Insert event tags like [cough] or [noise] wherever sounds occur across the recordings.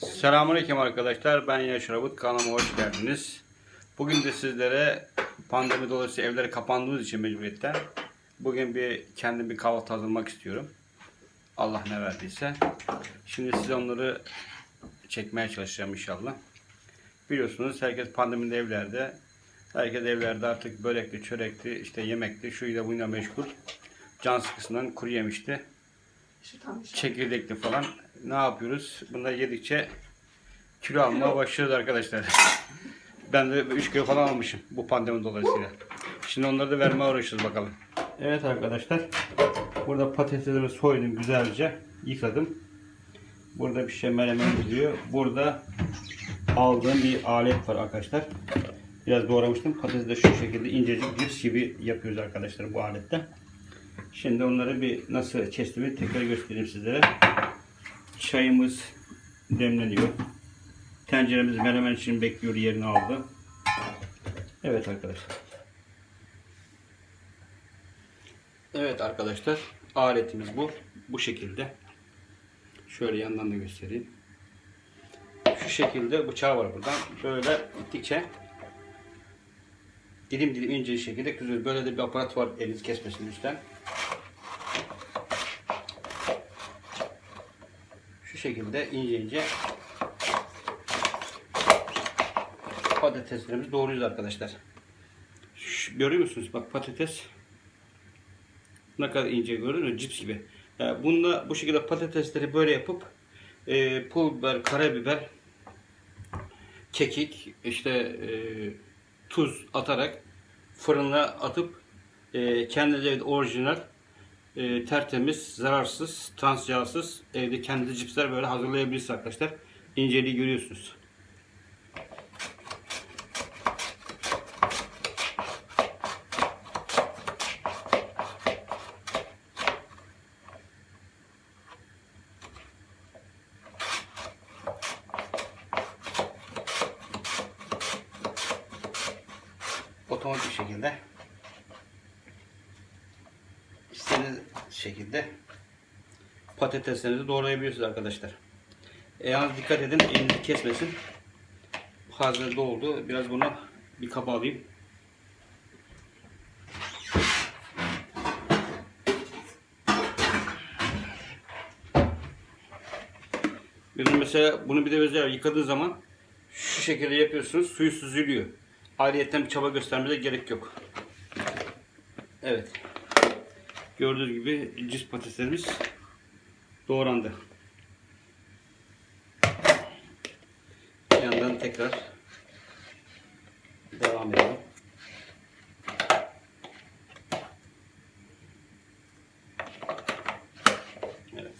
Selamünaleyküm arkadaşlar. Ben Yaşar Abut. Kanalıma hoş geldiniz. Bugün de sizlere pandemi dolayısıyla evlere kapandığımız için mecburiyetten bugün bir kendim bir kahvaltı hazırlamak istiyorum. Allah ne verdiyse. Şimdi size onları çekmeye çalışacağım inşallah. Biliyorsunuz herkes pandemide evlerde. Herkes evlerde artık börekli, çörekli, işte yemekli, şuyla buyla meşgul. Can sıkısından kuru yemişti çekirdekli falan ne yapıyoruz? Bunları yedikçe kilo almaya başlıyoruz arkadaşlar. [laughs] ben de 3 kilo falan almışım bu pandemi dolayısıyla. Şimdi onları da vermeye uğraşıyoruz bakalım. Evet arkadaşlar. Burada patateslerimi soydum güzelce. Yıkadım. Burada bir şey menemen duruyor. Burada aldığım bir alet var arkadaşlar. Biraz doğramıştım. Patatesi de şu şekilde incecik cips gibi yapıyoruz arkadaşlar bu alette. Şimdi onları bir nasıl kestiğimi tekrar göstereyim sizlere. Çayımız demleniyor. Tenceremiz menemen için bekliyor yerini aldı. Evet arkadaşlar. Evet arkadaşlar. Aletimiz bu. Bu şekilde. Şöyle yandan da göstereyim. Şu şekilde bıçağı var buradan. Böyle ittikçe dilim dilim ince şekilde kızıyor. Böyle de bir aparat var eliniz kesmesin üstten. Şekilde ince ince patateslerimizi doğruyoruz arkadaşlar. Şu, görüyor musunuz? Bak patates ne kadar ince görünüyor cips gibi. Yani bununla bu şekilde patatesleri böyle yapıp e, pul biber, karabiber, kekik, işte e, tuz atarak fırına atıp e, kendinize orijinal e, tertemiz, zararsız, trans yağsız evde kendi cipsler böyle hazırlayabilirsiniz arkadaşlar. İnceliği görüyorsunuz. Otomatik şekilde şekilde patateslerinizi doğrayabiliyorsunuz arkadaşlar. E, yalnız dikkat edin elinizi kesmesin. Hazır doldu. Biraz bunu bir kaba alayım. Bizim mesela bunu bir de özel yıkadığı zaman şu şekilde yapıyorsunuz. Suyu süzülüyor. Ayrıyetten bir çaba göstermenize gerek yok. Evet. Gördüğünüz gibi cips patateslerimiz doğrandı. Bir yandan tekrar devam edelim. Evet.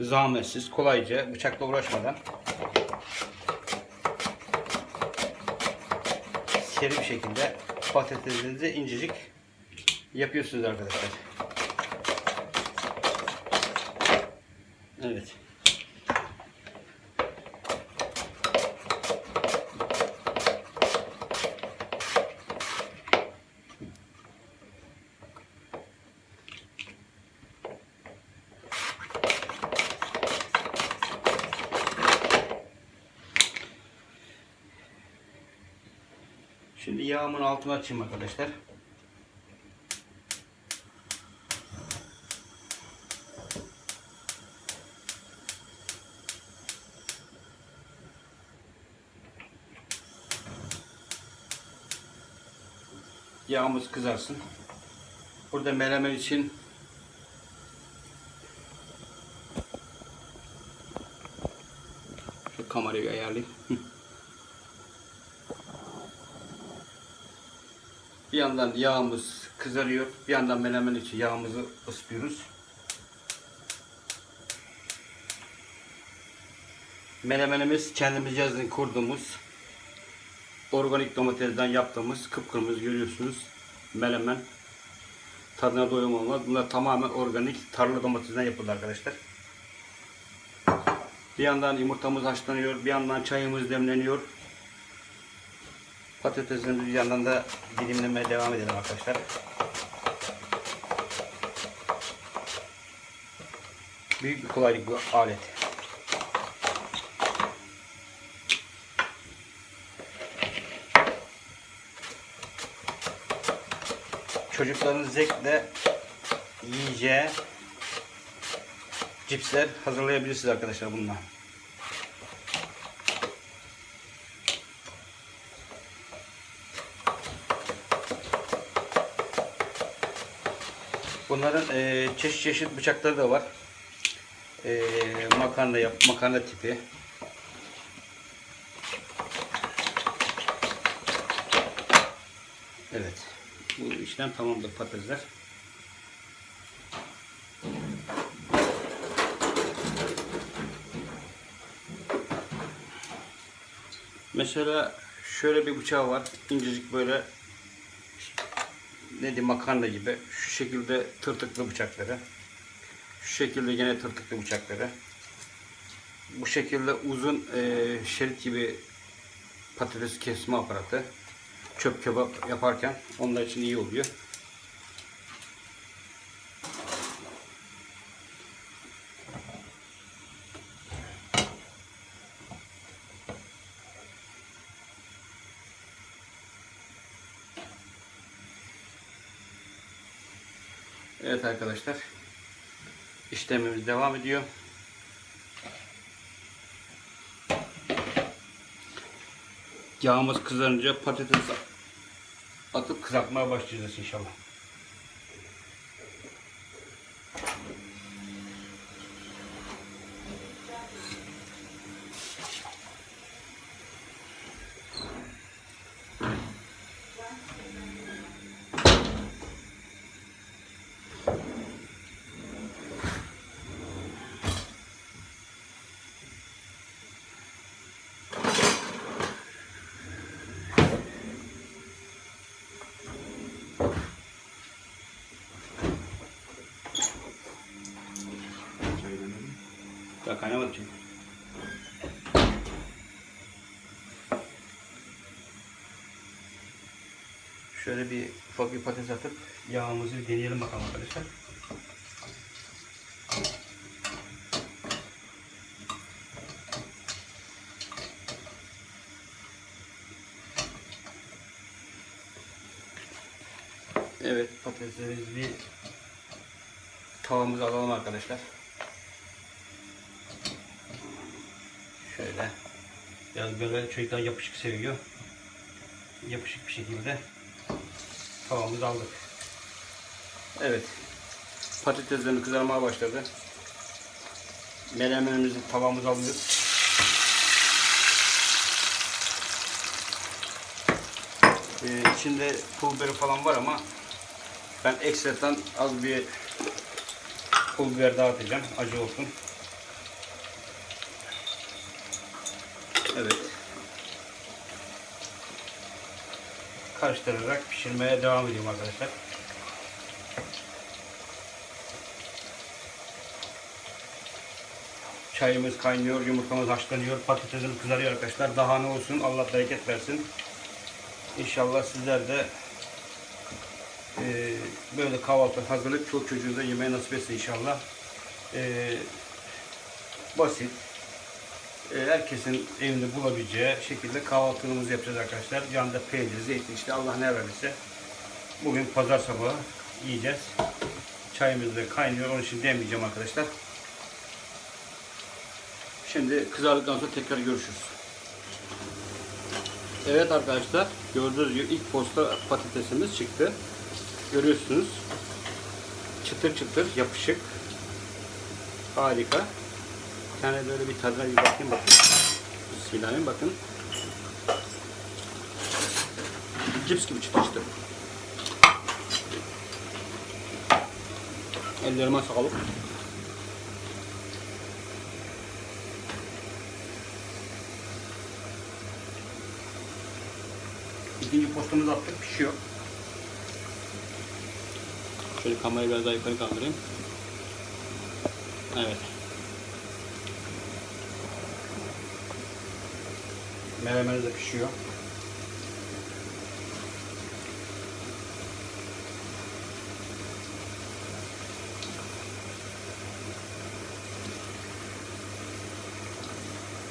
Zahmetsiz, kolayca, bıçakla uğraşmadan seri bir şekilde patatesinizi incecik yapıyorsunuz arkadaşlar. Evet. Şimdi yağımın altını açayım arkadaşlar. Yağımız kızarsın. Burada menemen için şu kamerayı ayarlayayım. Hı. Bir yandan yağımız kızarıyor. Bir yandan menemen için yağımızı ısıtıyoruz. Menemenimiz kendimiz yazın kurduğumuz organik domatesden yaptığımız kıpkırmızı görüyorsunuz. Menemen tadına doyum olmaz. Bunlar tamamen organik tarla domatesinden yapıldı arkadaşlar. Bir yandan yumurtamız haşlanıyor, bir yandan çayımız demleniyor. Patatesimizi bir yandan da dilimlemeye devam edelim arkadaşlar. Büyük bir kolaylık bu alet. Çocukların zevkle yiyeceği cipsler hazırlayabilirsiniz arkadaşlar bununla. Bunların eee, çeşit çeşit bıçakları da var. Eee, makarna yap, makarna tipi. Evet. Bu işlem tamamdır patatesler. Mesela şöyle bir bıçağı var. İncecik böyle ne diyeyim makarna gibi. Şekilde tırtıklı bıçakları. Şu şekilde yine tırtıklı bıçakları. Bu şekilde uzun e, şerit gibi patates kesme aparatı. Çöp kebap yaparken onlar için iyi oluyor. Evet arkadaşlar. işlemimiz devam ediyor. Yağımız kızarınca patates atıp kızartmaya başlayacağız inşallah. Kaynamadı çünkü. Şöyle bir ufak bir patates atıp yağımızı bir deneyelim bakalım arkadaşlar. Evet patateslerimizi bir tavamıza alalım arkadaşlar. Şöyle. Biraz böyle çocuklar yapışık seviyor. Yapışık bir şekilde tavamızı aldık. Evet. Patateslerimiz kızarmaya başladı. Menemenimizi tavamıza alıyoruz. Ee, içinde pul biberi falan var ama ben ekstradan az bir pul biber daha atacağım. Acı olsun. Evet. Karıştırarak pişirmeye devam ediyorum arkadaşlar. Çayımız kaynıyor, yumurtamız haşlanıyor, patatesimiz kızarıyor arkadaşlar. Daha ne olsun, Allah bereket versin. İnşallah sizler de e, böyle kahvaltı hazırlayıp çok çocuğunuza yemeği nasip etsin inşallah. E, basit, herkesin evinde bulabileceği şekilde kahvaltılığımızı yapacağız arkadaşlar. Yanında peynir, zeytin işte Allah ne verirse. Bugün pazar sabahı yiyeceğiz. Çayımız da kaynıyor. Onun için demeyeceğim arkadaşlar. Şimdi kızardıktan sonra tekrar görüşürüz. Evet arkadaşlar gördüğünüz gibi ilk posta patatesimiz çıktı. Görüyorsunuz. Çıtır çıtır yapışık. Harika. Tane böyle bir tadına bir bakayım bakın. Bismillahirrahmanirrahim bakın. Cips gibi çıtır. Ellerime sağlık. İkinci postamızı attık pişiyor. Şöyle kamerayı biraz daha yukarı kaldırayım. Evet. Melemeni de pişiyor.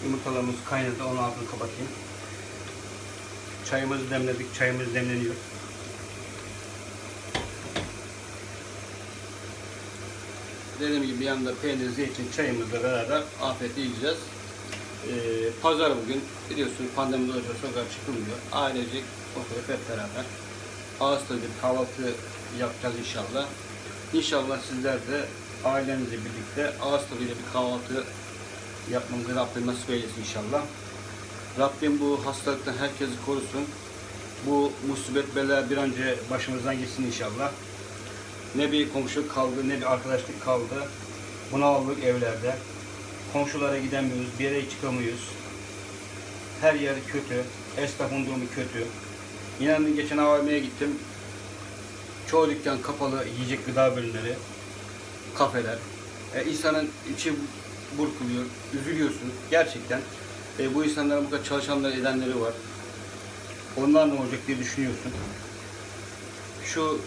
Yumurtalarımız kaynadı. Onun altını kapatayım. Çayımızı demledik. Çayımız demleniyor. Dediğim gibi yanında peynir, zeytin, çayımızla beraber afiyetle yiyeceğiz. Ee, pazar bugün. Biliyorsunuz pandemi dolayısıyla sokağa çıkılmıyor. Ailecek oturup hep beraber tadı bir kahvaltı yapacağız inşallah. İnşallah sizler de ailenizle birlikte tadıyla bir kahvaltı yapmamızı Rabbim nasip eylesin inşallah. Rabbim bu hastalıktan herkesi korusun. Bu musibet bela bir önce başımızdan gitsin inşallah. Ne bir komşu kaldı, ne bir arkadaşlık kaldı. Bunaldık evlerde. Komşulara gidemiyoruz, bir yere çıkamıyoruz. Her yer kötü, esnafın kötü. İnanın geçen AVM'ye gittim. Çoğu dükkan kapalı, yiyecek gıda bölümleri, kafeler. E, insanın içi burkuluyor, üzülüyorsun gerçekten. E, bu insanların bu kadar çalışanları edenleri var. Onlar ne olacak diye düşünüyorsun. Şu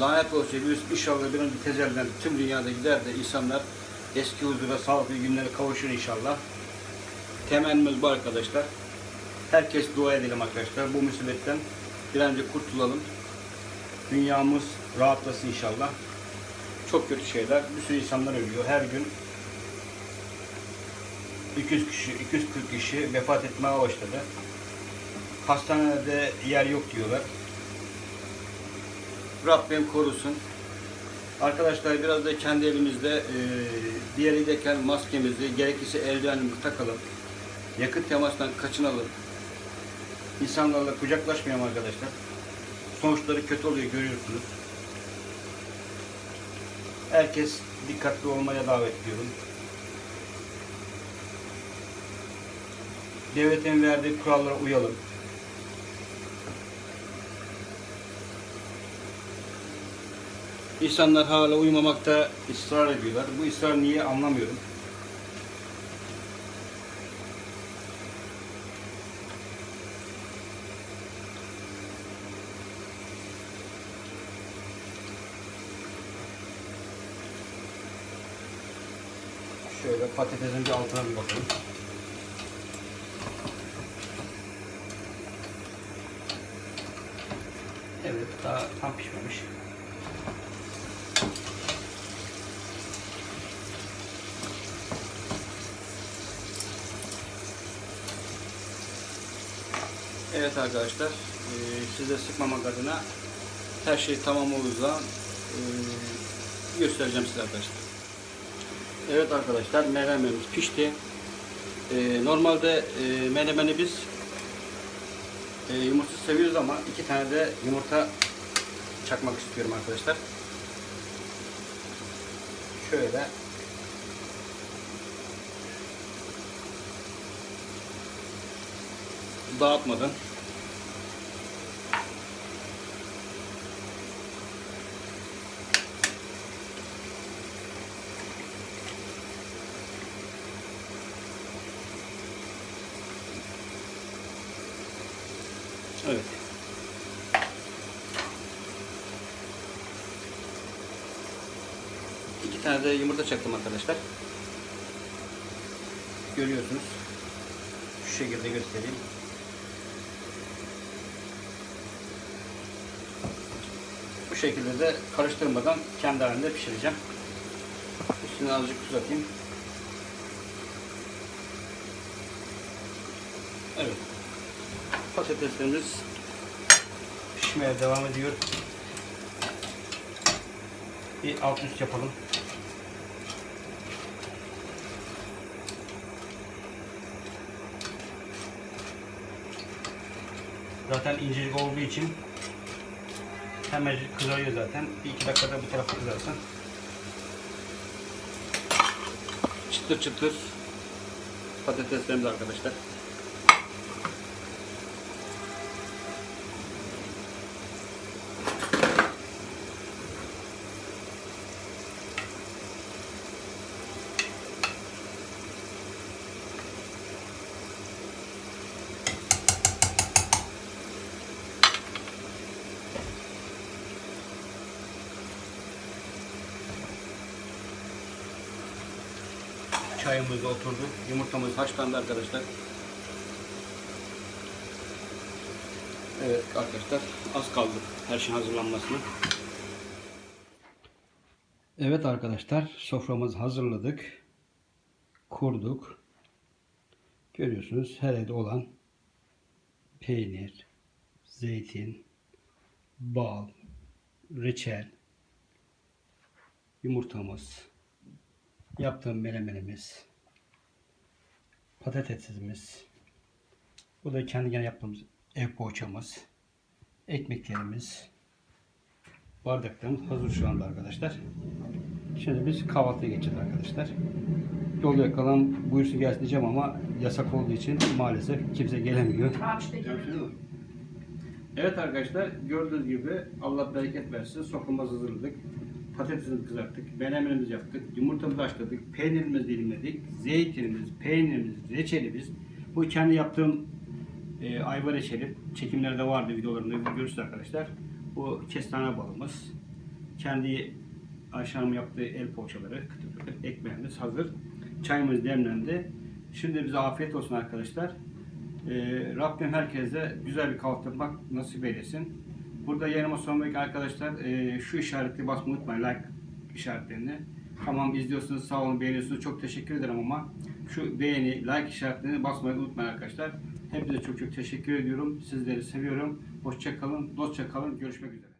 lanet olsun virüs inşallah bir önce tezelden tüm dünyada gider de insanlar eski huzura, sağlıklı günlere kavuşur inşallah. Temennimiz bu arkadaşlar. Herkes dua edelim arkadaşlar. Bu musibetten bir an önce kurtulalım. Dünyamız rahatlasın inşallah. Çok kötü şeyler. Bir sürü insanlar ölüyor. Her gün 200 kişi, 240 kişi vefat etmeye başladı. Hastanede yer yok diyorlar. Rabbim korusun. Arkadaşlar biraz da kendi elimizde e, bir yere giderken maskemizi, gerekirse eldivenimizi takalım. Yakın temastan kaçınalım. İnsanlarla kucaklaşmayalım arkadaşlar. Sonuçları kötü oluyor görüyorsunuz. Herkes dikkatli olmaya davet ediyorum. Devletin verdiği kurallara uyalım. İnsanlar hala uyumamakta ısrar ediyorlar. Bu ısrar niye anlamıyorum. Şöyle patatesin bir altına bir bakalım. Evet, daha tam pişmemiş. Evet arkadaşlar, e, size sıkmamak adına her şey tamam olduğu zaman e, göstereceğim size arkadaşlar. Evet arkadaşlar, menemenimiz pişti. E, normalde e, menemeni biz e, yumurta seviyoruz ama iki tane de yumurta çakmak istiyorum arkadaşlar. Şöyle dağıtmadan Evet. İki tane de yumurta çaktım arkadaşlar. Görüyorsunuz. Şu şekilde göstereyim. Bu şekilde de karıştırmadan kendi halinde pişireceğim. Üstüne azıcık tuz atayım. Patateslerimiz pişmeye devam ediyor. Bir alt üst yapalım. Zaten incecik olduğu için hemen kızarıyor zaten. Bir iki dakikada bu tarafı kızarsın. Çıtır çıtır patateslerimiz arkadaşlar. Çayımız oturdu. Yumurtamız haşlandı arkadaşlar. Evet arkadaşlar az kaldı her şeyin hazırlanmasına. Evet arkadaşlar soframızı hazırladık. Kurduk. Görüyorsunuz her evde olan peynir, zeytin, bal, reçel, yumurtamız, yaptığım menemenimiz, patatesimiz, bu da kendi gene yaptığımız ev poğaçamız, ekmeklerimiz, bardaklarımız hazır şu anda arkadaşlar. Şimdi biz kahvaltıya geçeceğiz arkadaşlar. Yol yakalan buyursun gelsin diyeceğim ama yasak olduğu için maalesef kimse gelemiyor. Evet arkadaşlar gördüğünüz gibi Allah bereket versin. Soframızı hazırladık. Patatesimizi kızarttık. Menemenimizi yaptık. Yumurtamızı haşladık. Peynirimizi dilimledik. Zeytinimiz, peynirimiz, reçelimiz. Bu kendi yaptığım e, ayva reçeli. Çekimlerde vardı videolarında görürsünüz arkadaşlar. Bu kestane balımız. Kendi Ayşe yaptığı el poğaçaları, kıtır kıtır ekmeğimiz hazır. Çayımız demlendi. Şimdi bize afiyet olsun arkadaşlar. Ee, Rabbim herkese güzel bir kahvaltı yapmak nasip eylesin. Burada yanıma sonraki arkadaşlar e, şu işareti basmayı unutmayın. Like işaretlerini. Tamam izliyorsunuz sağ olun beğeniyorsunuz. Çok teşekkür ederim ama şu beğeni, like işaretlerini basmayı unutmayın arkadaşlar. Hepinize çok çok teşekkür ediyorum. Sizleri seviyorum. Hoşça kalın, dostça kalın. Görüşmek üzere.